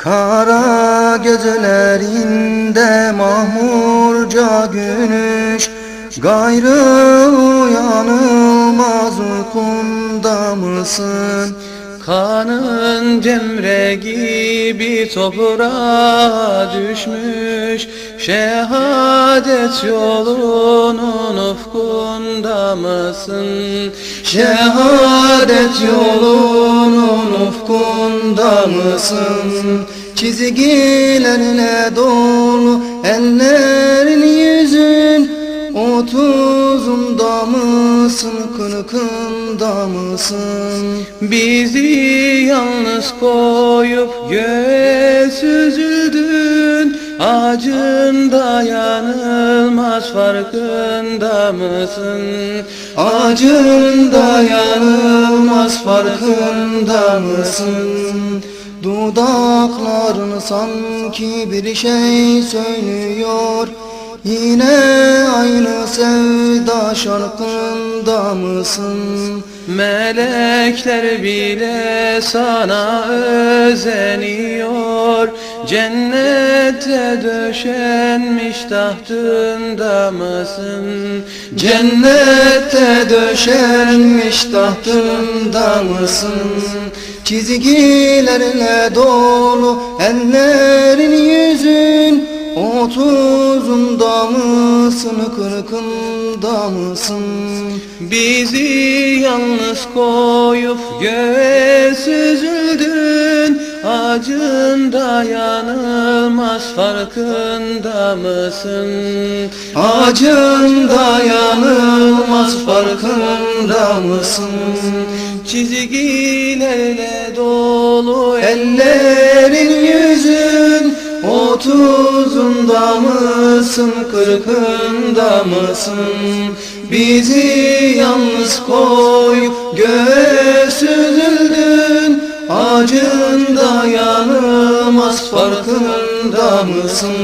Kara gecelerinde mahmurca gülüş Gayrı uyanılmaz uykunda mısın? Kanın cemre gibi toprağa düşmüş Şehadet yolunun ufkunda mısın? Şehadet yolunun ufkunda mısın? Çizgilerle dolu ellerin yüzün Otuzunda mısın, kırkında mısın? Bizi yalnız koyup göğe süzüldün Acın dayanılmaz farkında mısın? Acın dayanılmaz farkında mısın? Dudakların sanki bir şey söylüyor Yine aynı sevda şarkında mısın? Melekler bile sana özeniyor Cennette döşenmiş tahtında mısın? Cennette döşenmiş tahtında mısın? Çizgilerle dolu ellerin yüzün Otuzunda mısın, kırkında mısın? Bizi yalnız koyup göğe süzüldün Acın dayanılmaz farkında mısın? Acın dayanılmaz farkında mısın? Çizgilerle dolu Ellerin yüzün Otuzunda mısın, kırkında mısın? Bizi yalnız koyup göğe süzüldün Acın dayanılmaz farkında mısın?